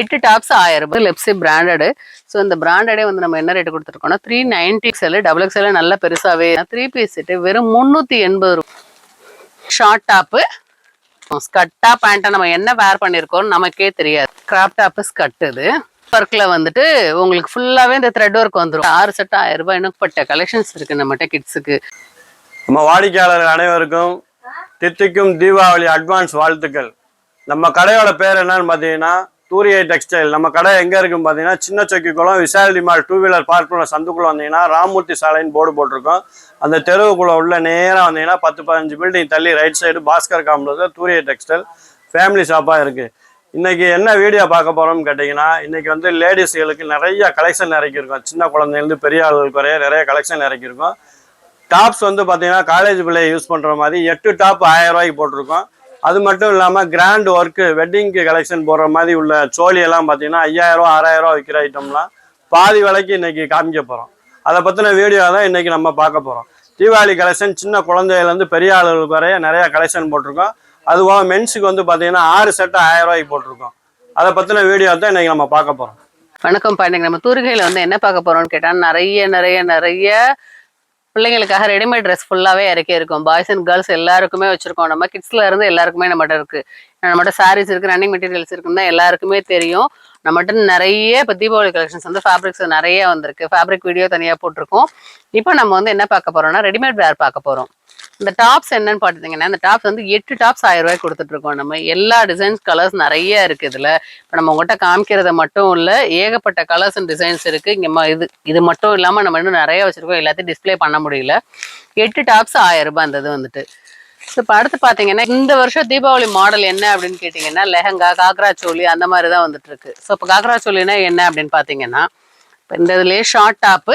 எட்டு டாப்ஸ் ஆயிரம் ரூபாய். லெப்ஸி பிராண்டடு ஸோ இந்த பிராண்டடே வந்து நம்ம என்ன rate கொடுத்துருக்கோம்னா three ninety XL double XL நல்ல பெருசாகவே த்ரீ பீஸ் செட்டு வெறும் முந்நூற்றி எண்பது ரூபா. ஷார்ட் டாப்பு ஸ்கட்டா பேண்ட்டை நம்ம என்ன வேர் பண்ணியிருக்கோம் நமக்கே தெரியாது. கிராப் டாப்பு ஸ்கட் இது. ஒர்க்ல வந்துட்டு உங்களுக்கு ஃபுல்லாகவே இந்த த்ரெட் ஒர்க் வந்துடும் ஆறு செட்டு ஆயிரம் ரூபாய். இன்னும் கலெக்ஷன்ஸ் இருக்கு நம்மகிட்ட கிட்ஸுக்கு நம்ம வாடிக்கையாளர் அனைவருக்கும் தித்திக்கும் தீபாவளி அட்வான்ஸ் வாழ்த்துக்கள். நம்ம கடையோட பேர் என்னன்னு பார்த்தீங்கன்னா தூரியை டெக்ஸ்டைல் நம்ம கடை எங்கே இருக்குன்னு பார்த்தீங்கன்னா Chinna Chokkikulam Visali mall two wheeler park பண்ண சந்துக்குள்ள வந்தீங்கன்னா ராமூர்த்தி சாலைன்னு போர்டு போட்டிருக்கோம். அந்த தெருவுக்குள்ள உள்ள நேராக வந்தீங்கன்னா பத்து பதினஞ்சு பில்டிங் தள்ளி ரைட் சைடு பாஸ்கர் காம்ப்ளெக்ஸில் தூரிய டெக்ஸ்டைல் ஃபேமிலி ஷாப்பாக இருக்குது இன்னைக்கு என்ன வீடியோ பார்க்க போகிறோம்னு கேட்டிங்கன்னா இன்னைக்கு வந்து லேடிஸ்களுக்கு நிறைய கலெக்ஷன் இறக்கியிருக்கோம். சின்ன குழந்தைலேருந்து பெரிய ஆளுகளுக்கு வரைய நிறைய கலெக்ஷன் இறக்கியிருக்கோம். டாப்ஸ் வந்து பார்த்தீங்கன்னா காலேஜ் பிள்ளைய யூஸ் பண்ணுற மாதிரி எட்டு டாப் ஆயிரம் ரூபாய்க்கு போட்டிருக்கோம். அது மட்டும் இல்லாமல் கிராண்ட் ஒர்க்கு வெட்டிங்க்கு கலெக்ஷன் போடுற மாதிரி உள்ள சோழியெல்லாம் பார்த்தீங்கன்னா ஐயாயிரம் ரூபா ஆறாயிரம் ரூபா விற்கிற ஐட்டம்லாம் பாதி விலைக்கு இன்னைக்கு காமிக்க போகிறோம் அதை பற்றின வீடியோ தான் இன்னைக்கு நம்ம பார்க்க போகிறோம் தீபாவளி கலெக்ஷன் சின்ன குழந்தையிலேருந்து பெரிய ஆளுகளுக்கு வரைய நிறைய கலெக்ஷன் போட்டிருக்கோம். அதுவாக மென்ஸுக்கு வந்து பார்த்தீங்கன்னா ஆறு செட்டு ஆயிரம் ரூபாய்க்கு போட்டிருக்கோம். அதை பற்றின வீடியோ தான் இன்னைக்கு நம்ம பார்க்க போகிறோம் வணக்கம் பாண்டிங்க நம்ம தூரிகையில் வந்து என்ன பார்க்க போகிறோம்னு கேட்டால் நிறைய நிறைய நிறைய பிள்ளைங்களுக்காக ரெடிமேட் ட்ரெஸ் ஃபுல்லாகவே இறக்கி இருக்கும். பாய்ஸ் அண்ட் கேர்ள்ஸ் எல்லாருக்குமே வச்சிருக்கோம். நம்ம கிட்ஸ்ல இருந்து எல்லாருக்குமே நம்மகிட்ட இருக்குது நம்மகிட்ட சாரீஸ் இருக்கு ரன்னிங் மெட்டீரியல்ஸ் இருக்குன்னு தான் எல்லாருக்குமே தெரியும். நம்மகிட்ட நிறைய இப்போ தீபாவளி கலெக்ஷன்ஸ் வந்து ஃபேப்ரிக்ஸ் நிறைய வந்திருக்கு. ஃபேப்ரிக் வீடியோ தனியாக போட்டிருக்கோம். இப்போ நம்ம வந்து என்ன பார்க்க போகிறோம்னா ரெடிமேட் வேர் பார்க்க போகிறோம் இந்த டாப்ஸ் என்னன்னு பார்த்தீங்கன்னா இந்த டாப்ஸ் வந்து எட்டு டாப்ஸ் ஆயிரம் ரூபாய் கொடுத்துட்ருக்கோம் நம்ம. எல்லா டிசைன்ஸ் கலர்ஸ் நிறைய இருக்குது இதில். இப்போ நம்ம உங்கள்கிட்ட காமிக்கிறத மட்டும் இல்லை ஏகப்பட்ட கலர்ஸ் அண்ட் டிசைன்ஸ் இருக்குது இங்கே ம- இது இது மட்டும் இல்லாமல் நம்ம இன்னும் நிறைய வச்சுருக்கோம். எல்லாத்தையும் டிஸ்ப்ளே பண்ண முடியல. எட்டு டாப்ஸ் ஆயிரம் ரூபாய் அந்த இது வந்துட்டு. ஸோ இப்போ அடுத்து பார்த்தீங்கன்னா இந்த வருஷம் தீபாவளி மாடல் என்ன அப்படின்னு கேட்டிங்கன்னா லெஹங்கா காக்ரா சோலி அந்த மாதிரி தான் வந்துட்டு இருக்கு. ஸோ இப்போ காக்ரா சோலினா என்ன அப்படின்னு பார்த்தீங்கன்னா இப்போ இந்த இதுலேயே short top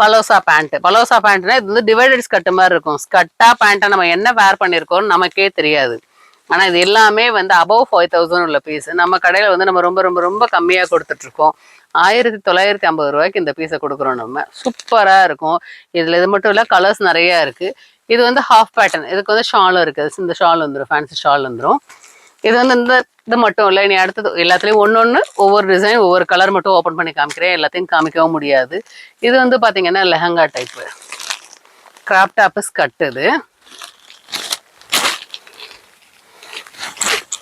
palazzo pant palazzo பேண்ட்னா இது வந்து டிவைடட் ஸ்கட் மாதிரி இருக்கும். ஸ்கட்டா பேண்ட்டை நம்ம என்ன வேர் பண்ணியிருக்கோம்னு நமக்கே தெரியாது. ஆனால் இது எல்லாமே வந்து அபவ் ஃபைவ் தௌசண்ட் உள்ள பீஸ் நம்ம கடையில் வந்து நம்ம ரொம்ப ரொம்ப ரொம்ப கம்மியாக கொடுத்துட்ருக்கோம். ஆயிரத்தி தொள்ளாயிரத்தி ஐம்பது ரூபாய்க்கு இந்த பீஸை கொடுக்குறோம் நம்ம. சூப்பராக இருக்கும். இதில் இது மட்டும் இல்லை கலர்ஸ் நிறையா இருக்குது இது வந்து ஹாஃப் பேட்டர்ன் இதுக்கு வந்து ஷாலும் இருக்குது இந்த ஷால் வந்துடும் ஃபேன்சி ஷால் வந்துடும் இது வந்து இந்த இது மட்டும் இல்லை நீ அடுத்தது எல்லாத்துலேயும் ஒன்று ஒன்று ஒவ்வொரு டிசைன் ஒவ்வொரு கலர் மட்டும் ஓப்பன் பண்ணி காமிக்கிறேன். எல்லாத்தையும் காமிக்கவும் முடியாது. இது வந்து பார்த்தீங்கன்னா lehenga type crop top skirt இது.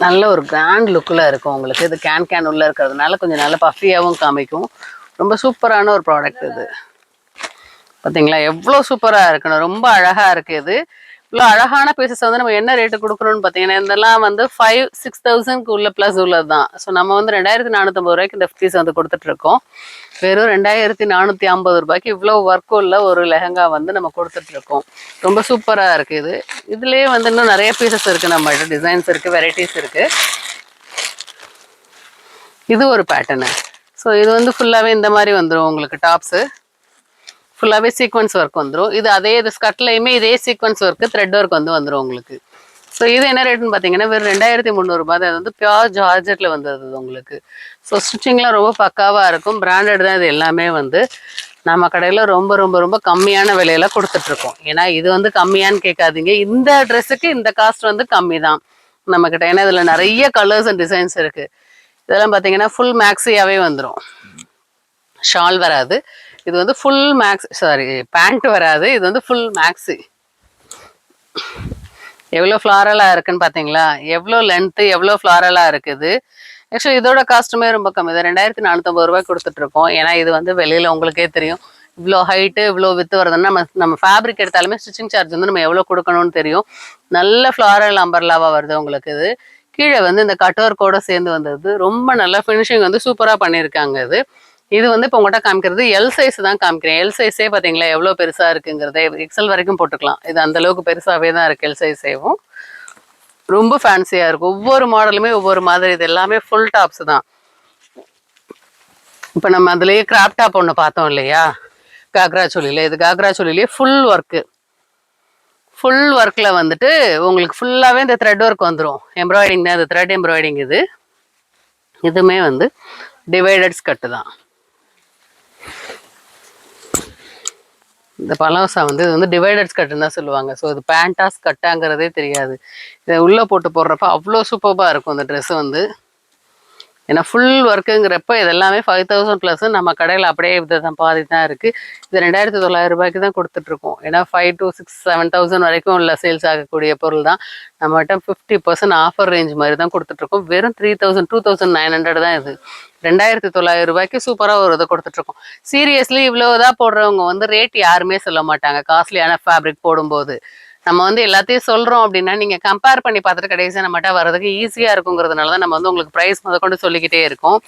நல்ல ஒரு கிராண்ட் லுக்கில் இருக்கும் உங்களுக்கு. இது கேன் கேன் உள்ளே இருக்கிறதுனால கொஞ்சம் நல்ல பஃபியாகவும் காமிக்கும். ரொம்ப சூப்பரான ஒரு ப்ராடக்ட் இது. பார்த்தீங்களா எவ்வளோ சூப்பராக இருக்கணும். ரொம்ப அழகாக இருக்குது இது. இவ்வளோ அழகான பீசஸ் வந்து நம்ம என்ன ரேட்டு கொடுக்கணும்னு பார்த்தீங்கன்னா இதெல்லாம் வந்து ஃபைவ் சிக்ஸ் தௌசண்ட்க்கு உள்ள ப்ளஸ் உள்ளது தான் ஸோ நம்ம வந்து ரெண்டாயிரத்தி நானூற்றம்பது ரூபாய்க்கு இந்த பீஸ் வந்து கொடுத்துட்ருக்கோம் வெறும் ரெண்டாயிரத்தி நானூற்றி ஐம்பது ரூபாய்க்கு இவ்வளோ ஒர்க் உள்ள ஒரு லெஹங்கா வந்து நம்ம கொடுத்துட்ருக்கோம் ரொம்ப சூப்பராக இருக்குது இது. இதுலேயே வந்து இன்னும் நிறைய பீசஸ் இருக்குது நம்மகிட்ட டிசைன்ஸ் இருக்குது வெரைட்டிஸ் இருக்குது இது ஒரு பேட்டர்னு ஸோ இது வந்து ஃபுல்லாகவே இந்த மாதிரி வந்துடும் உங்களுக்கு டாப்ஸு ஃபுல்லாகவே சீக்வன்ஸ் ஒர்க் வந்துடும் இது அதே இது ஸ்கட்லையுமே இதே சீக்வன்ஸ் ஒர்க்கு த்ரெட் ஒர்க் வந்து வந்துடும் உங்களுக்கு. ஸோ இது என்ன ரேட்னு பார்த்தீங்கன்னா வெறும் ரெண்டாயிரத்தி முந்நூறுபா தான் வந்து பியோர் ஜார்ஜெட்டில் வந்துடுது உங்களுக்கு. ஸோ ஸ்டிச்சிங்லாம் ரொம்ப பக்காவாக இருக்கும். பிராண்டட் தான் இது எல்லாமே வந்து. நம்ம கடையில் ரொம்ப ரொம்ப ரொம்ப கம்மியான விலையில கொடுத்துட்ருக்கோம். ஏன்னா இது வந்து கம்மியான்னு கேட்காதீங்க. இந்த ட்ரெஸ்ஸுக்கு இந்த காஸ்ட் வந்து கம்மி தான் நம்மக்கிட்ட ஏன்னா இதில் நிறைய கலர்ஸ் அண்ட் டிசைன்ஸ் இருக்குது இதெல்லாம் பார்த்தீங்கன்னா ஃபுல் மேக்ஸியாகவே வந்துடும் ஷால் வராது. இது வந்து ஃபுல் மேக்ஸ் சாரி பேண்ட் வராது. இது வந்து ஃபுல் மேக்ஸு எவ்வளோ ஃப்ளாரலாக இருக்குன்னு பார்த்தீங்களா எவ்வளோ லென்த்து எவ்வளோ ஃப்ளாரலாக இருக்குது? ஆக்சுவலி இதோட காஸ்ட்டுமே ரொம்ப கம்மி. தான் ரெண்டாயிரத்தி நானூற்றம்பது ரூபாய் கொடுத்துட்ருக்கோம் ஏன்னா இது வந்து வெளியில் உங்களுக்கே தெரியும். இவ்வளோ ஹைட்டு இவ்வளோ வித்து வருதுன்னா நம்ம நம்ம ஃபேப்ரிக் எடுத்தாலுமே ஸ்டிச்சிங் சார்ஜ் வந்து நம்ம எவ்வளோ கொடுக்கணும்னு தெரியும். நல்ல ஃப்ளாரல் அம்பர்லாவாக வருது உங்களுக்கு இது. கீழே வந்து இந்த கட்டோர் கூட சேர்ந்து வந்தது. ரொம்ப நல்லா ஃபினிஷிங் வந்து சூப்பராக பண்ணியிருக்காங்க இது. இது வந்து இப்போ உங்கள்கிட்ட காமிக்கிறது எல் சைஸ் தான் காமிக்கிறேன். எல் சைஸே பார்த்தீங்களா எவ்வளோ பெருசாக இருக்குங்கிறத எக்ஸல் வரைக்கும் போட்டுக்கலாம். இது அந்த அளவுக்கு பெருசாகவே தான் இருக்குது எல் சைஸேவும் ரொம்ப ஃபேன்சியாக இருக்கும் ஒவ்வொரு மாடலுமே ஒவ்வொரு மாதிரி. இது எல்லாமே ஃபுல் டாப்ஸ் தான். இப்போ நம்ம அதுலேயே கிராப் டாப் ஒன்று பார்த்தோம் இல்லையா? காக்ரா சொல்லியில் இது காக்ரா சோலிலேயே ஃபுல் ஒர்க்கு ஃபுல் ஒர்க்கில் வந்துட்டு உங்களுக்கு ஃபுல்லாகவே இந்த த்ரெட் ஒர்க் வந்துடும் எம்ப்ராய்டிங் தான். இந்த த்ரெட் எம்ப்ராய்டிங் இது. இதுவுமே வந்து டிவைடட் ஸ்கட்டு தான். இந்த பலோசா வந்து இது வந்து டிவைடட் கட்டுன்னு தான் சொல்லுவாங்க. ஸோ இது பேண்டாஸ் கட்டாங்கிறதே தெரியாது. இதை உள்ளே போட்டு போடுறப்ப அவ்வளோ சூப்பராக இருக்கும் அந்த ட்ரெஸ்ஸு வந்து. ஏன்னா ஃபுல் ஒர்க்குங்கிறப்ப இதெல்லாமே ஃபைவ் தௌசண்ட் ப்ளஸ் நம்ம கடையில் அப்படியே இது தான் பாதி தான் இருக்குது இது ரெண்டாயிரத்தி தொள்ளாயிரம் ரூபாய்க்கு தான் கொடுத்துட்ருக்கோம். ஏன்னா five to six seven thousand வரைக்கும் உள்ள சேல்ஸ் ஆகக்கூடிய பொருள் தான். நம்மகிட்ட ஃபிஃப்டி பர்சன்ட் ஆஃபர் ரேஞ்ச் மாதிரி தான் கொடுத்துட்ருக்கோம். வெறும் three thousand two thousand nine hundred தான் இது. ரெண்டாயிரத்தி தொள்ளாயிரம் ரூபாய்க்கு சூப்பராக ஒரு இதை கொடுத்துட்ருக்கோம். சீரியஸ்லி இவ்வளோ தான் போடுறவங்க வந்து ரேட் யாருமே சொல்ல மாட்டாங்க. காஸ்ட்லியான ஃபேப்ரிக் போடும்போது. நம்ம வந்து எல்லாத்தையும் சொல்கிறோம் அப்படின்னா நீங்கள் கம்பேர் பண்ணி பார்த்துட்டு கடைசியாக நம்மகிட்ட வர்றதுக்கு ஈஸியாக இருக்குங்கிறதுனால தான் நம்ம வந்து உங்களுக்கு ப்ரைஸ் முதற்கொண்டு சொல்லிக்கிட்டே இருக்கோம்.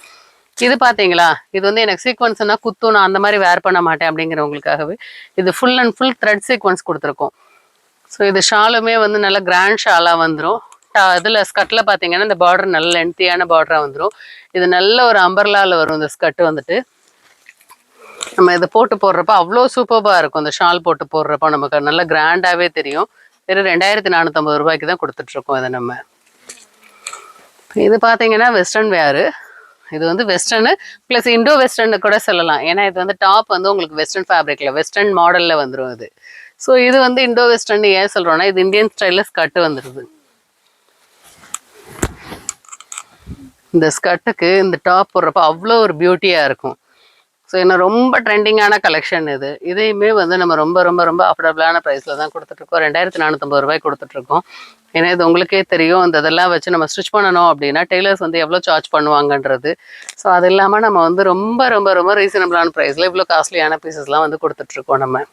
இது பார்த்தீங்களா? இது வந்து எனக்கு சீக்வன்ஸ்னா குத்தும் நான் அந்த மாதிரி வேர் பண்ண மாட்டேன் அப்படிங்கிறவங்களுக்காகவே இது full and full thread sequence கொடுத்துருக்கோம். ஸோ இது ஷாலுமே வந்து நல்ல கிராண்ட் ஷாலாக வந்துடும் இதில் ஸ்கர்ட்டில் பார்த்தீங்கன்னா இந்த பார்டர் நல்ல லென்த்தியான பார்டராக வந்துடும் இது நல்ல ஒரு அம்பர்லாவில் வரும் இந்த ஸ்கர்ட் வந்துட்டு. நம்ம இதை போட்டு போடுறப்ப அவ்வளோ சூப்பராக இருக்கும். இந்த ஷால் போட்டு போடுறப்ப நமக்கு நல்லா கிராண்டாகவே தெரியும். வெறும் ரெண்டாயிரத்தி நானூற்றம்பது ரூபாய்க்கு தான் கொடுத்துட்ருக்கோம் இதை நம்ம. இது பார்த்தீங்கன்னா வெஸ்டர்ன் வேரு இது வந்து வெஸ்டர்னு ப்ளஸ் இண்டோ வெஸ்டர்னு கூட சொல்லலாம். ஏன்னா இது வந்து டாப் வந்து உங்களுக்கு வெஸ்டர்ன் ஃபேப்ரிக்கில் வெஸ்டர்ன் மாடலில் வந்துடும் இது. ஸோ இது வந்து இண்டோ வெஸ்டர்ன் ஏன் சொல்கிறோன்னா இது இந்தியன் ஸ்டைலில் ஸ்கர்ட்டு வந்துடுது இந்த ஸ்கர்ட்டுக்கு இந்த டாப் போடுறப்ப அவ்வளோ ஒரு பியூட்டியாக இருக்கும். ஸோ என்ன ரொம்ப ட்ரெண்டிங்கான கலெக்ஷன் இது. இதையுமே வந்து நம்ம ரொம்ப ரொம்ப ரொம்ப அஃபோர்டபுளான ப்ரைஸில் தான் கொடுத்துட்ருக்கோம். ரெண்டாயிரத்தி நானூற்றம்பது ரூபாய் கொடுத்துட்ருக்கோம். ஏன்னா இது உங்களுக்கே தெரியும். அந்த இதெல்லாம் வச்சு நம்ம ஸ்டிச் பண்ணணும் அப்படின்னா டெய்லர்ஸ் வந்து எவ்வளோ சார்ஜ் பண்ணுவாங்கன்றது. ஸோ அது இல்லாமல் நம்ம வந்து ரொம்ப ரொம்ப ரொம்ப ரீசனபிளான ப்ரைஸில் இவ்வளோ காஸ்ட்லியான பீசஸ்லாம் வந்து கொடுத்துட்ருக்கோம் நம்ம.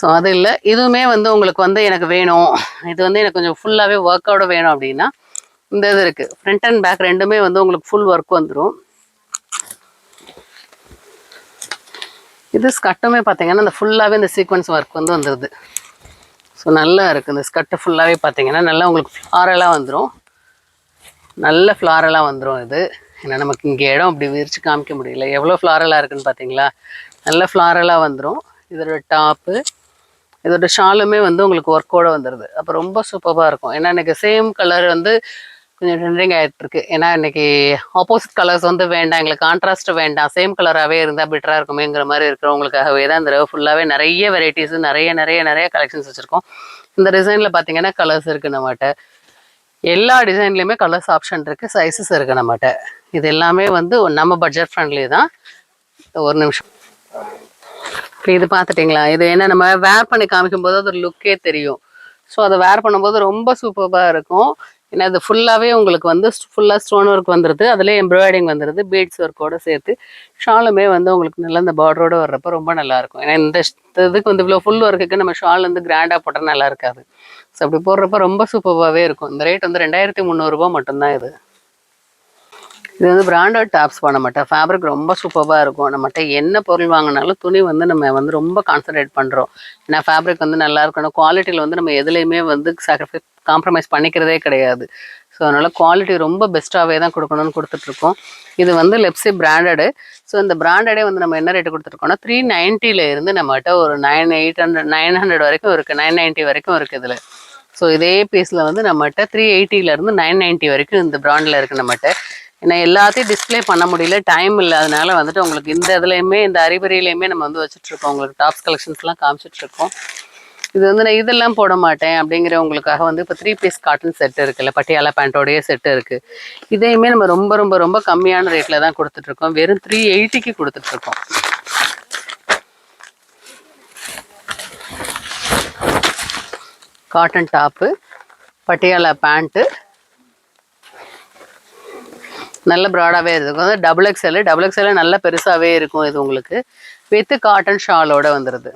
ஸோ அது இல்லை. இதுவுமே வந்து உங்களுக்கு வந்து எனக்கு வேணும். இது வந்து எனக்கு கொஞ்சம் ஃபுல்லாகவே ஒர்க் அவுட் வேணும் அப்படின்னா இந்த இது இருக்குது ஃப்ரண்ட் அண்ட் பேக் ரெண்டுமே வந்து உங்களுக்கு ஃபுல் ஒர்க் வந்துடும் இது ஸ்கட்டுமே பார்த்தீங்கன்னா இந்த ஃபுல்லாகவே இந்த சீக்வன்ஸ் ஒர்க் வந்து வந்துடுது ஸோ நல்லா இருக்குது இந்த ஸ்கட்டு ஃபுல்லாகவே பார்த்தீங்கன்னா நல்லா உங்களுக்கு ஃப்ளாரலாக வந்துடும் நல்ல ஃப்ளாரலாக வந்துடும் இது. ஏன்னா நமக்கு இங்கே இடம் அப்படி விரித்து காமிக்க முடியல. எவ்வளோ ஃப்ளாரலாக இருக்குன்னு பார்த்தீங்களா? நல்ல ஃப்ளாரலாக வந்துடும் இதோட டாப்பு இதோட ஷாலுமே வந்து உங்களுக்கு ஒர்க்கோட வந்துடுது அப்போ ரொம்ப சூப்பராக இருக்கும். ஏன்னா எனக்கு சேம் கலர் வந்து கொஞ்சம் ட்ரெண்டிங் ஆகிட்டு இருக்கு ஏன்னா இன்னைக்கு ஆப்போசிட் கலர்ஸ் வந்து வேண்டாம். எங்களுக்கு கான்ட்ராஸ்ட் வேண்டாம். சேம் கலராகவே இருந்தால் பெட்டராக இருக்குமேங்கிற மாதிரி இருக்கிறவங்களுக்காகவே தான் இந்த தடவை ஃபுல்லாகவே நிறைய வெரைட்டிஸ் நிறைய நிறைய நிறைய கலெக்ஷன்ஸ் வச்சுருக்கோம். இந்த டிசைனில் பார்த்தீங்கன்னா கலர்ஸ் இருக்குது நம்மகிட்ட. எல்லா டிசைன்லேயுமே கலர்ஸ் ஆப்ஷன் இருக்குது சைஸஸ் இருக்குது நம்மகிட்ட. இது எல்லாமே வந்து நம்ம பட்ஜெட் ஃப்ரெண்ட்லி தான். ஒரு நிமிஷம். இப்போ இது பார்த்துட்டிங்களா இது என்ன நம்ம வேர் பண்ணி காமிக்கும் போது அது லுக்கே தெரியும். ஸோ அதை வேர் பண்ணும்போது ரொம்ப சூப்பராக இருக்கும். ஏன்னா இது ஃபுல்லாகவே உங்களுக்கு வந்து ஃபுல்லாக ஸ்டோன் ஒர்க் வந்துடுது அதுலேயே எம்ப்ராய்டிங் வந்துடுது பீட்ஸ் ஒர்க்கோட சேர்த்து ஷாலுமே வந்து உங்களுக்கு நல்லா இந்த பார்டரோடு வர்றப்ப ரொம்ப நல்லாயிருக்கும் ஏன்னா இந்த இதுக்கு வந்து இவ்வளோ ஃபுல் ஒர்க்குக்கு நம்ம ஷால் வந்து கிராண்டாக போட்டால் நல்லா இருக்காது. ஸோ அப்படி போடுறப்ப ரொம்ப சூப்பராகவே இருக்கும். இந்த ரேட் வந்து ரெண்டாயிரத்தி முந்நூறுரூபா மட்டும்தான் இது. இது வந்து பிராண்டட் டாப்ஸ் பண்ண மாட்டேன் ஃபேப்ரிக் ரொம்ப சூப்பராக இருக்கும். நம்மகிட்ட என்ன பொருள் வாங்கினாலும் துணி வந்து நம்ம வந்து ரொம்ப கான்சன்ட்ரேட் பண்ணுறோம் ஏன்னா ஃபேப்ரிக் வந்து நல்லா இருக்கணும். குவாலிட்டியில் வந்து நம்ம எதுலேயுமே வந்து சாக்ரிஃபைஸ் காம்ப்ரமைஸ் பண்ணிக்கிறதே கிடையாது. ஸோ அதனால் குவாலிட்டி ரொம்ப பெஸ்ட்டாகவே தான் கொடுக்கணும்னு கொடுத்துட்ருக்கோம். இது வந்து லெப்ஸி பிராண்டடு ஸோ இந்த பிராண்டடே வந்து நம்ம என்ன ரேட்டு கொடுத்துருக்கோம்னா த்ரீ நைன்ட்டியில் இருந்து நம்மகிட்ட ஒரு nine eight hundred nine hundred வரைக்கும் இருக்குது நைன் நைன்ட்டி வரைக்கும் இருக்குது இதில். ஸோ இதே பீஸில் வந்து நம்மகிட்ட த்ரீ இருந்து நைன் நைன்ட்டி வரைக்கும் இந்த பிராண்டில் இருக்குது நம்மகிட்ட ஏன்னா எல்லாத்தையும் டிஸ்ப்ளே பண்ண முடியல டைம் இல்லாதனால வந்துட்டு உங்களுக்கு இந்த இதுலையுமே இந்த அறிவுரையிலையுமே நம்ம வந்து வச்சுட்ருக்கோம் உங்களுக்கு டாப்ஸ் கலெக்ஷன்ஸ்லாம் காமிச்சிட்ருக்கோம் இது வந்து நான் இதெல்லாம் போட மாட்டேன் அப்படிங்கிறவங்களுக்காக வந்து இப்போ த்ரீ பீஸ் காட்டன் செட் இருக்குல்ல பட்டியாலா பேண்ட்டோடைய செட்டு இருக்குது இதையுமே நம்ம ரொம்ப ரொம்ப ரொம்ப கம்மியான ரேட்டில் தான் கொடுத்துட்ருக்கோம் வெறும் த்ரீ எயிட்டிக்கு கொடுத்துட்ருக்கோம் காட்டன் டாப்பு பட்டியாலா பேண்ட்டு நல்ல ப்ராடாகவே இருக்கும் வந்து டபுள் எக்ஸ்எல் டபுள் எக்ஸ்எல் நல்ல பெருசாகவே இருக்கும் இது உங்களுக்கு. வித் காட்டன் ஷாலோட வந்துடுது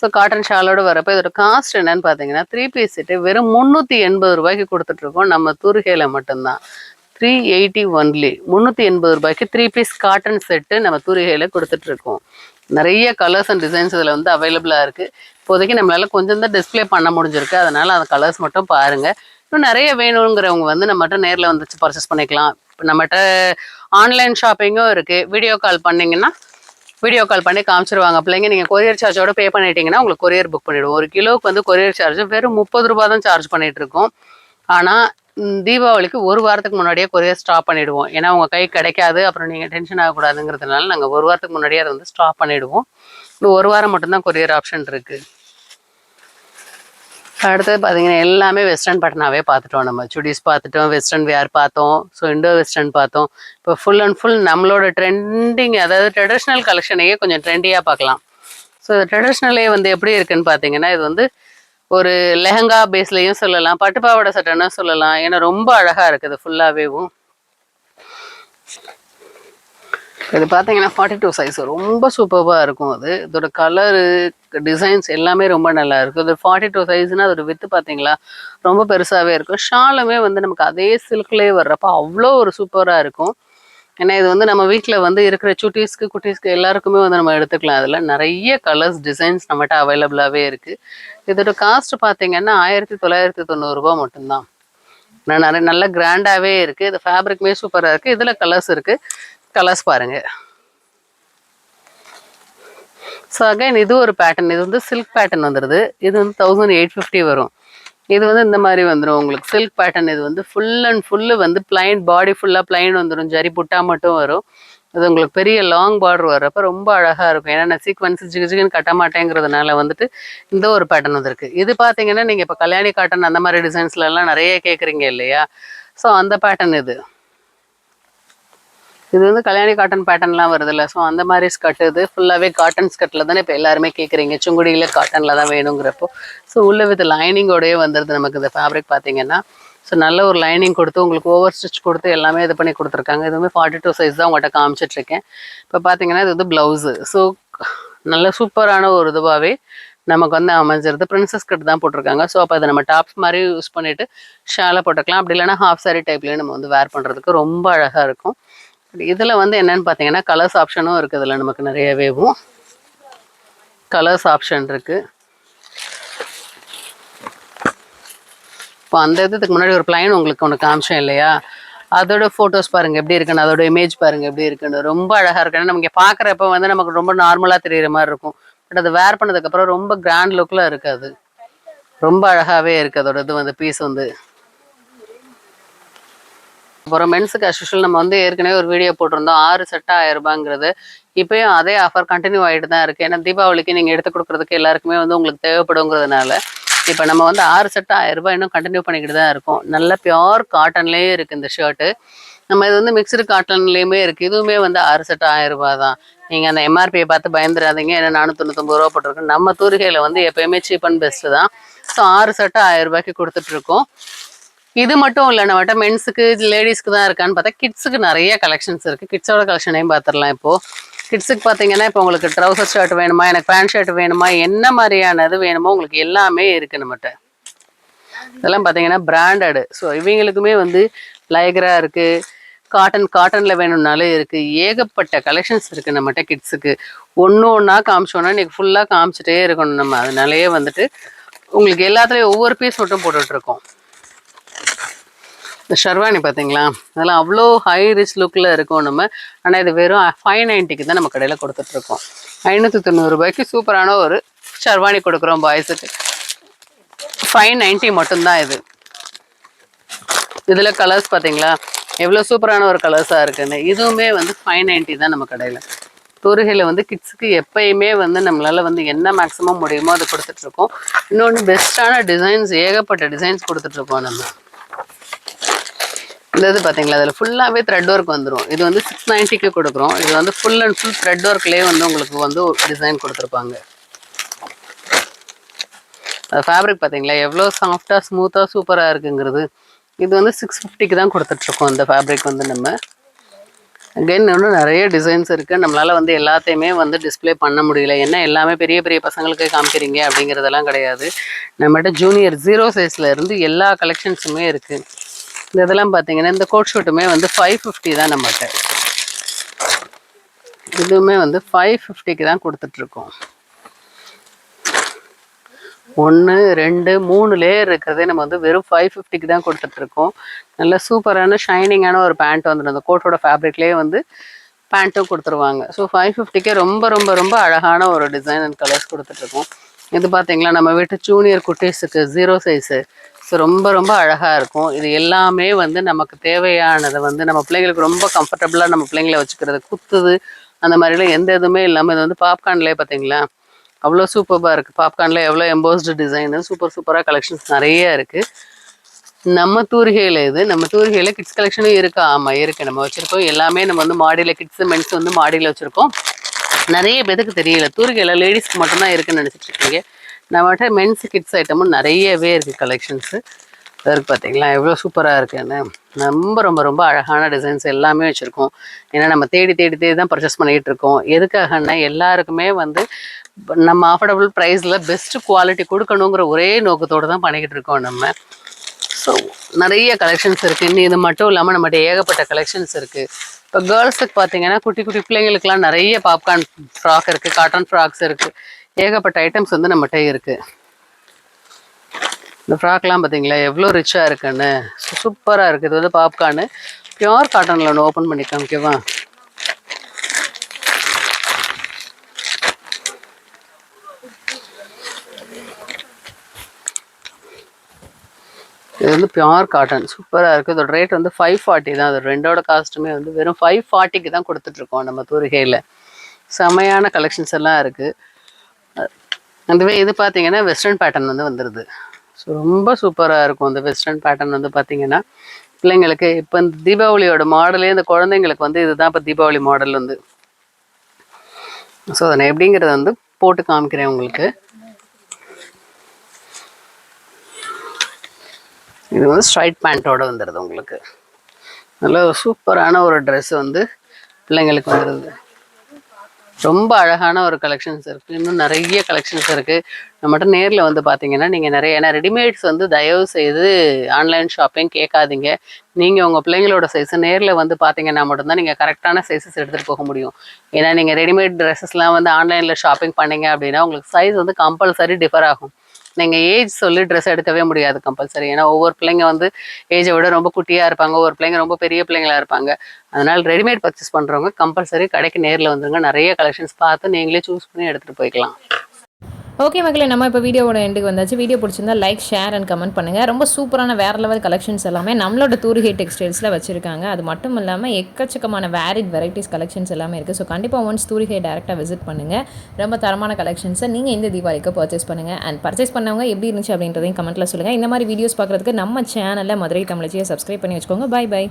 ஸோ காட்டன் ஷாலோட வரப்போ இதோட காஸ்ட் என்னன்னு பார்த்தீங்கன்னா த்ரீ பீஸ் செட்டு வெறும் முந்நூற்றி எண்பது ரூபாய்க்கு கொடுத்துட்ருக்கோம் நம்ம தூர்கேல மட்டும்தான். த்ரீ எயிட்டி ஒன்லி முந்நூற்றி எண்பது ரூபாய்க்கு த்ரீ பீஸ் காட்டன் செட்டு நம்ம தூரிகையில் கொடுத்துட்ருக்கோம் நிறைய கலர்ஸ் அண்ட் டிசைன்ஸ் இதில் வந்து அவைலபிளாக இருக்குது இப்போதைக்கு நம்மளால் கொஞ்சம் தான் டிஸ்பிளே பண்ண முடிஞ்சிருக்கு. அதனால் அந்த கலர்ஸ் மட்டும் பாருங்கள் இன்னும் நிறைய வேணுங்கிறவங்க வந்து நம்மகிட்ட நேரில் வந்துச்சு பர்ச்சேஸ் பண்ணிக்கலாம். நம்மகிட்ட ஆன்லைன் ஷாப்பிங்கும் இருக்குது வீடியோ கால் பண்ணிங்கன்னா வீடியோ கால் பண்ணி காமிச்சிருவாங்க. பிள்ளைங்க நீங்கள் கொரியர் சார்ஜோட பே பண்ணிட்டீங்கன்னா உங்களுக்கு கொரியர் புக் பண்ணிவிடுவோம் ஒரு கிலோவுக்கு வந்து கொரியர் சார்ஜ் வெறும் முப்பது ரூபா தான் சார்ஜ் பண்ணிகிட்டு இருக்கோம். ஆனால் தீபாவளிக்கு ஒரு வாரத்துக்கு முன்னாடியே கொரியர் ஸ்டாப் பண்ணிடுவோம். ஏன்னா உங்கள் கை கிடைக்காது அப்புறம் நீங்கள் டென்ஷன் ஆகக்கூடாதுங்கிறதுனால நாங்கள் ஒரு வாரத்துக்கு முன்னாடியே அதை வந்து ஸ்டாப் பண்ணிவிடுவோம் இன்னும் ஒரு வாரம் மட்டும்தான் கொரியர் ஆப்ஷன் இருக்குது அடுத்தது பார்த்தீங்கன்னா எல்லாமே வெஸ்டர்ன் பட்டனாவே பார்த்துட்டோம் நம்ம சுடிஸ் பார்த்துட்டோம் வெஸ்டர்ன் வேர் பார்த்தோம் ஸோ இண்டோ வெஸ்டர்ன் பார்த்தோம் இப்போ ஃபுல் அண்ட் ஃபுல் நம்மளோட ட்ரெண்டிங் அதாவது ட்ரெடிஷ்னல் கலெக்ஷனையே கொஞ்சம் ட்ரெண்டியாக பார்க்கலாம் ஸோ ட்ரெடிஷ்னலே வந்து எப்படி இருக்குன்னு பார்த்தீங்கன்னா இது வந்து ஒரு லெஹங்கா பேஸ்லையும் சொல்லலாம் பட்டுப்பாவாடை சட்டைன்னு சொல்லலாம். ஏன்னா ரொம்ப அழகாக இருக்குது ஃபுல்லாகவேவும் இது பார்த்தீங்கன்னா ஃபார்ட்டி டூ சைஸ் ரொம்ப சூப்பராக இருக்கும் அது. இதோட கலரு டிசைன்ஸ் எல்லாமே ரொம்ப நல்லா இருக்கும். இது ஃபார்ட்டி டூ சைஸ்னால் அதோட வித்து பார்த்தீங்களா ரொம்ப பெருசாகவே இருக்கும். ஷாலுமே வந்து நமக்கு அதே சில்க்லேயே வர்றப்போ அவ்வளோ ஒரு சூப்பராக இருக்கும். ஏன்னா இது வந்து நம்ம வீட்டில் வந்து இருக்கிற சுட்டீஸ்க்கு குட்டீஸ்க்கு எல்லாருக்குமே வந்து நம்ம எடுத்துக்கலாம். அதில் நிறைய கலர்ஸ் டிசைன்ஸ் நம்மகிட்ட அவைலபிளாகவே இருக்குது இதோட காஸ்ட் பார்த்தீங்கன்னா ஆயிரத்தி தொள்ளாயிரத்தி தொண்ணூறுரூபா மட்டும்தான். நிறைய நல்ல கிராண்டாகவே இருக்குது இது ஃபேப்ரிக்குமே சூப்பராக இருக்குது இதில் கலர்ஸ் இருக்குது கலர்ஸ் பாருங்கள் ஸோ அகைன் இது ஒரு பேட்டர்ன் இது வந்து சில்க் பேட்டர்ன் வந்துடுது இது வந்து தௌசண்ட் எயிட் ஃபிஃப்டி வரும். இது வந்து இந்த மாதிரி வந்துடும் உங்களுக்கு சில்க் பேட்டர்ன் இது வந்து ஃபுல் அண்ட் ஃபுல்லு வந்து பிளைன் பாடி ஃபுல்லாக பிளைன் வந்துடும் ஜரி புட்டா மட்டும் வரும். இது உங்களுக்கு பெரிய லாங் பார்டர் வர்றப்ப ரொம்ப அழகாக இருக்கும். ஏன்னா நான் சீக்வன்ஸ் ஜிகு ஜிகுன்னு கட்ட மாட்டேங்கிறதுனால வந்துட்டு இந்த ஒரு பேட்டர்ன் வந்திருக்கு. இது பார்த்தீங்கன்னா நீங்கள் இப்போ கல்யாணி காட்டன் அந்த மாதிரி டிசைன்ஸ்லலாம் நிறைய கேட்குறீங்க இல்லையா? ஸோ அந்த பேட்டர்ன் இது. இது வந்து கல்யாணி காட்டன் பேட்டர்ன்லாம் வருதுல்ல. ஸோ அந்த மாதிரி ஸ்கர்ட் இது ஃபுல்லாகவே காட்டன் ஸ்கர்ட்டில் தானே இப்போ எல்லாருமே கேட்குறீங்க சுங்குடியில் காட்டனில் தான் வேணுங்கிறப்போ. ஸோ உள்ள வித் லைனிங்கோடயே வந்துடுது நமக்கு இந்த ஃபேப்ரிக் பார்த்தீங்கன்னா ஸோ நல்ல ஒரு லைனிங் கொடுத்து உங்களுக்கு ஓவர் ஸ்டிச் கொடுத்து எல்லாமே இது பண்ணி கொடுத்துருக்காங்க. இதுவுமே ஃபார்ட்டி டூ சைஸ் தான் உங்கள்கிட்ட காமிச்சிட்ருக்கேன். இப்போ பார்த்தீங்கன்னா இது வந்து ப்ளவுஸு ஸோ நல்ல சூப்பரான ஒரு இதுவாகவே நமக்கு வந்து அமைஞ்சிருது. பிரின்சஸ் கட் தான் போட்டிருக்காங்க. ஸோ அப்போ அதை நம்ம டாப்ஸ் மாதிரி யூஸ் பண்ணிவிட்டு ஷாலை போட்டுக்கலாம். அப்படி இல்லைனா ஹாஃப் சாரி டைப்லேயே நம்ம வந்து வேர் பண்ணுறதுக்கு ரொம்ப அழகாக இருக்கும். இதில் வந்து என்னன்னு பார்த்தீங்கன்னா கலர்ஸ் ஆப்ஷனும் இருக்குது. இதில் நமக்கு நிறையவேவும் கலர்ஸ் ஆப்ஷன் இருக்குது இப்போ அந்த இதுக்கு முன்னாடி ஒரு பிளைன் உங்களுக்கு ஒன்று காமிச்சேன் இல்லையா? அதோட ஃபோட்டோஸ் பாருங்க எப்படி இருக்குன்னு அதோட இமேஜ் பாருங்கள் எப்படி இருக்குன்னு. ரொம்ப அழகாக இருக்குன்னு நமக்கு பார்க்குறப்ப வந்து நமக்கு ரொம்ப நார்மலாக தெரிகிற மாதிரி இருக்கும். பட் அது வேர் பண்ணதுக்கப்புறம் ரொம்ப கிராண்ட் லுக்கில் இருக்குது அது. ரொம்ப அழகாகவே இருக்குது அதோட இது வந்து பீஸ் வந்து. அப்புறம் மென்ஸுக்கு அஸ்யூஷுவல் நம்ம வந்து ஏற்கனவே ஒரு வீடியோ போட்டிருந்தோம். ஆறு செட் ஆயிரம் ரூபாங்கிறது இப்பயும் அதே ஆஃபர் கண்டினியூ ஆகிட்டு தான் இருக்குது ஏன்னா தீபாவளிக்கு நீங்கள் எடுத்து கொடுக்குறதுக்கு எல்லாருக்குமே வந்து உங்களுக்கு தேவைப்படுங்கிறதுனால இப்போ நம்ம வந்து ஆறு செட் ஆயிரம் ரூபாய் இன்னும் கண்டினியூ பண்ணிக்கிட்டு தான் இருக்கோம். நல்ல பியோர் காட்டன்லேயே இருக்குது இந்த ஷர்ட்டு நம்ம இது வந்து மிக்சடு காட்டன்லேயுமே இருக்குது இதுவுமே வந்து ஆறு செட் ஆயிரம் ரூபாய் தான். நீங்கள் அந்த எம்ஆர்பியை பார்த்து பயந்துடாதீங்க. ஏன்னா நானூற்றி தொண்ணூத்தொம்பது ரூபா போட்டிருக்கு நம்ம தூரிகையில் வந்து எப்போயுமே சீப் அண்ட் பெஸ்ட்டு தான். ஸோ ஆறு செட்டு ஆயிரம் ரூபாய்க்கு கொடுத்துட்ருக்கோம் இது மட்டும் இல்லை நம்மகிட்ட மென்ஸுக்கு லேடிஸ்க்கு தான் இருக்கான்னு பார்த்தா கிட்ஸுக்கு நிறைய கலெக்ஷன்ஸ் இருக்குது கிட்ஸோட கலெக்ஷனையும் பார்த்துடலாம் இப்போது கிட்ஸுக்கு பார்த்தீங்கன்னா இப்போ உங்களுக்கு ட்ரௌசர் ஷர்ட் வேணுமா எனக்கு பேண்ட் ஷர்ட் வேணுமா என்ன மாதிரியானது வேணுமோ உங்களுக்கு எல்லாமே இருக்குது நம்மகிட்ட. இதெல்லாம் பார்த்தீங்கன்னா பிராண்டடு ஸோ இவங்களுக்குமே வந்து லைக்ரா இருக்குது காட்டன் காட்டனில் வேணும்னாலும் இருக்குது ஏகப்பட்ட கலெக்ஷன்ஸ் இருக்குது நம்மகிட்ட கிட்ஸுக்கு ஒன்று ஒன்றா காமிச்சோன்னா இன்றைக்கி ஃபுல்லாக காமிச்சிட்டே இருக்கணும் நம்ம. அதனாலேயே வந்துட்டு உங்களுக்கு எல்லாத்துலேயும் ஒவ்வொரு பீஸ் மட்டும் போட்டுட்ருக்கோம் இந்த ஷர்வானி பார்த்தீங்களா அதெல்லாம் அவ்வளோ ஹை ரிச் லுக்கில் இருக்கும் நம்ம. ஆனால் இது வெறும் ஃபைவ் நைன்ட்டிக்கு தான் நம்ம கடையில் கொடுத்துட்ருக்கோம். ஐநூற்றி தொண்ணூறுரூபாய்க்கு சூப்பரான ஒரு ஷர்வானி கொடுக்குறோம் பாய்ஸுக்கு ஃபைவ் நைன்ட்டி மட்டும்தான் இது. இதில் கலர்ஸ் பார்த்தீங்களா எவ்வளோ சூப்பரான ஒரு கலர்ஸாக இருக்குன்னு இதுவுமே வந்து ஃபைவ் நைன்ட்டி தான் நம்ம கடையில். தூரிகையில் வந்து கிட்ஸுக்கு எப்பயுமே வந்து நம்மளால் வந்து என்ன மேக்ஸிமம் முடியுமோ அதை கொடுத்துட்ருக்கோம். இன்னொன்று பெஸ்ட்டான டிசைன்ஸ் ஏகப்பட்ட டிசைன்ஸ் கொடுத்துட்ருக்கோம் நம்ம. இந்த இது பார்த்தீங்களா அதில் ஃபுல்லாகவே த்ரெட் ஒர்க் வந்துடும் இது வந்து சிக்ஸ் நைன்ட்டிக்கு கொடுக்குறோம். இது வந்து ஃபுல் அண்ட் ஃபுல் த்ரெட் ஒர்க்லேயே வந்து உங்களுக்கு வந்து ஒரு டிசைன் கொடுத்துருப்பாங்க. ஃபேப்ரிக் பார்த்தீங்களா எவ்வளோ சாஃப்டாக ஸ்மூத்தாக சூப்பராக இருக்குங்கிறது இது வந்து சிக்ஸ் ஃபிஃப்டிக்கு தான் கொடுத்துட்ருக்கோம் இந்த ஃபேப்ரிக் வந்து நம்ம. அகைன் இன்னும் நிறைய டிசைன்ஸ் இருக்குது நம்மளால் வந்து எல்லாத்தையுமே வந்து டிஸ்ப்ளே பண்ண முடியல. என்ன எல்லாமே பெரிய பெரிய பசங்களுக்கு காமிக்கிறீங்க அப்படிங்கிறதெல்லாம் கிடையாது. நம்மகிட்ட ஜூனியர் ஜீரோ சைஸில் இருந்து எல்லா கலெக்ஷன்ஸுமே இருக்குது இந்த இதெல்லாம் பார்த்தீங்கன்னா இந்த கோட் ஷூட்டுமே வந்து ஃபைவ் ஃபிஃப்டி தான் நம்மகிட்ட. இதுவுமே வந்து ஃபைவ் ஃபிஃப்டிக்கு தான் கொடுத்துட்ருக்கோம். ஒன்று ரெண்டு மூணு லேயர் இருக்கிறதே நம்ம வந்து வெறும் ஃபைவ் ஃபிஃப்டிக்கு தான் கொடுத்துட்ருக்கோம். நல்ல சூப்பரான ஷைனிங்கான ஒரு பேண்ட் வந்துடும் அந்த கோட்டோட ஃபேப்ரிக்லேயே வந்து பேண்ட்டும் கொடுத்துருவாங்க. ஸோ ஃபைவ் ஃபிஃப்டிக்கே ரொம்ப ரொம்ப ரொம்ப அழகான ஒரு டிசைன் அண்ட் கலர்ஸ் கொடுத்துட்ருக்கோம். இது பார்த்தீங்களா நம்ம வீட்டு ஜூனியர் குட்டீஸுக்கு ஜீரோ சைஸு ஸோ ரொம்ப ரொம்ப அழகாக இருக்கும். இது எல்லாமே வந்து நமக்கு தேவையானதை வந்து நம்ம பிள்ளைங்களுக்கு ரொம்ப கம்ஃபர்டபுளாக நம்ம பிள்ளைங்களை வச்சுக்கிறது. குத்துது அந்த மாதிரிலாம் எந்த இதுவுமே இல்லாமல் இது வந்து பாப்கார்ன்லேயே பார்த்தீங்களா? அவ்வளோ சூப்பராக இருக்குது பாப்கார்னில் எவ்வளோ எம்போஸ்டு டிசைனு சூப்பர் சூப்பராக கலெக்ஷன்ஸ் நிறைய இருக்குது நம்ம தூரிகையில் இது நம்ம தூரிகையில் கிட்ஸ் கலெக்ஷனும் இருக்கா. ஆமாம் இருக்குது நம்ம வச்சுருக்கோம். எல்லாமே நம்ம வந்து மாடியில் கிட்ஸ் மென்ஸ் வந்து மாடியில் வச்சுருக்கோம். நிறைய பேருக்கு தெரியல. தூரிகையில் லேடிஸ்க்கு மட்டும்தான் இருக்குன்னு நினச்சிட்டு இருக்கீங்க. நம்மகிட்ட மென்ஸ் கிட்ஸ் ஐட்டமும் நிறையவே இருக்குது கலெக்ஷன்ஸு இருக்கு பார்த்தீங்களா எவ்வளோ சூப்பராக இருக்குன்னு ரொம்ப ரொம்ப ரொம்ப அழகான டிசைன்ஸ் எல்லாமே வச்சுருக்கோம். ஏன்னா நம்ம தேடி தேடி தேடி தான் பர்ச்சேஸ் பண்ணிகிட்டு இருக்கோம். எதுக்காகன்னா எல்லாருக்குமே வந்து நம்ம அஃபோர்டபுள் ப்ரைஸில் பெஸ்ட் குவாலிட்டி கொடுக்கணுங்கிற ஒரே நோக்கத்தோடு தான் பண்ணிக்கிட்டு இருக்கோம் நம்ம. ஸோ நிறைய கலெக்ஷன்ஸ் இருக்குது இன்னும் இது மட்டும் இல்லாமல் நம்மகிட்ட ஏகப்பட்ட கலெக்ஷன்ஸ் இருக்குது இப்போ கேர்ள்ஸுக்கு பார்த்தீங்கன்னா குட்டி குட்டி பிள்ளைங்களுக்குலாம் நிறைய பாப்கார்ன் ஃப்ராக் இருக்குது காட்டன் ஃப்ராக்ஸ் இருக்குது ஏகப்பட்ட ஐட்டம்ஸ் வந்து நம்மகிட்ட இருக்குது இந்த ஃப்ராக்லாம் பார்த்தீங்களா எவ்வளோ ரிச்சாக இருக்குன்னு. சூப்பராக இருக்குது இது வந்து பாப்கார்னு பியோர் காட்டனில் ஒன்று ஓப்பன் பண்ணிக்கலாம் ஓகேவா இது வந்து பியோர் காட்டன் சூப்பராக இருக்குது இதோட ரேட் வந்து ஃபைவ் ஃபார்ட்டி தான். அது ரெண்டோட காஸ்ட்டுமே வந்து வெறும் ஃபைவ் ஃபார்ட்டிக்கு தான் கொடுத்துட்ருக்கோம் நம்ம தூரிகையில். செமையான கலெக்ஷன்ஸ் எல்லாம் இருக்குது அதுவே இது பார்த்தீங்கன்னா வெஸ்டர்ன் பேட்டர்ன் வந்து வந்துடுது ஸோ ரொம்ப சூப்பராக இருக்கும் இந்த வெஸ்டர்ன் பேட்டர்ன் வந்து பார்த்தீங்கன்னா பிள்ளைங்களுக்கு இப்போ இந்த தீபாவளியோட மாடலே இந்த குழந்தைங்களுக்கு வந்து இதுதான் இப்போ தீபாவளி மாடல் வந்து. ஸோ அதை நான் எப்படிங்கிறத வந்து போட்டு காமிக்கிறேன் உங்களுக்கு. இது வந்து ஸ்ட்ரைட் பேண்ட்டோட வந்துடுது உங்களுக்கு. நல்ல சூப்பரான ஒரு ட்ரெஸ் வந்து பிள்ளைங்களுக்கு வந்துடுது ரொம்ப அழகான ஒரு கலெக்ஷன்ஸ் இருக்குது இன்னும் நிறைய கலெக்ஷன்ஸ் இருக்குது நம்மகிட்ட நேரில் வந்து பார்த்தீங்கன்னா நீங்கள் நிறைய ஏன்னா ரெடிமேட்ஸ் வந்து தயவு செய்து ஆன்லைன் ஷாப்பிங் கேட்காதீங்க. நீங்கள் உங்கள் பிள்ளைங்களோட சைஸை நேரில் வந்து பார்த்தீங்கன்னா மட்டும்தான் நீங்கள் கரெக்டான சைஸஸ் எடுத்துகிட்டு போக முடியும். ஏன்னா நீங்கள் ரெடிமேட் ட்ரெஸ்ஸஸ்லாம் வந்து ஆன்லைனில் ஷாப்பிங் பண்ணீங்க அப்படின்னா உங்களுக்கு சைஸ் வந்து கம்பல்சரி டிஃபர் ஆகும். நீங்கள் ஏஜ் சொல்லி ட்ரெஸ் எடுக்கவே முடியாது கம்பல்சரி ஏன்னா ஒவ்வொரு பிள்ளைங்க வந்து ஏஜை விட ரொம்ப குட்டியாக இருப்பாங்க. ஒவ்வொரு பிள்ளைங்க ரொம்ப பெரிய பிள்ளைங்களா இருப்பாங்க. அதனால் ரெடிமேட் பர்ச்சேஸ் பண்ணுறவங்க கம்பல்சரி கடைக்கு நேரில் வந்துருங்க. நிறைய கலெக்ஷன்ஸ் பார்த்து நீங்களே சூஸ் பண்ணி எடுத்துகிட்டு போய்க்கலாம். ஓகே மக்களே நம்ம இப்போ வீடியோவோட எண்டுக்கு வந்தாச்சு. வீடியோ பிடிச்சிருந்தா லைக் ஷேர் அண்ட் கமெண்ட் பண்ணுங்கள் ரொம்ப சூப்பரான வேறு லெவல் கலெக்ஷன்ஸ் எல்லாமே நம்மளோட தூரிகை டெக்ஸ்டைல்ஸில் வச்சுருக்காங்க. அது மட்டும் இல்லாமல் எக்கச்சக்கமான வேரிட் வெரைட்டிஸ் கலெக்ஷன்ஸ் எல்லாமே இருக்குது ஸோ கண்டிப்பாக ஒன்ஸ் தூரிகை டேரெக்டாக விசிட் பண்ணுங்கள் ரொம்ப தரமான கலெக்ஷன்ஸை நீங்கள் இந்த தீபாவளிக்கு பர்ச்சேஸ் பண்ணுங்கள் அண்ட் பர்ச்சேஸ் பண்ணவங்க எப்படி இருந்துச்சு அப்படின்றதையும் கமெண்ட்டில் சொல்லுங்கள் இந்த மாதிரி வீடியோஸ் பார்க்குறதுக்கு நம்ம சேனலில் மதுரை தமிழச்சியை சப்ஸ்கிரைப் பண்ணி வச்சுக்கோங்க. By by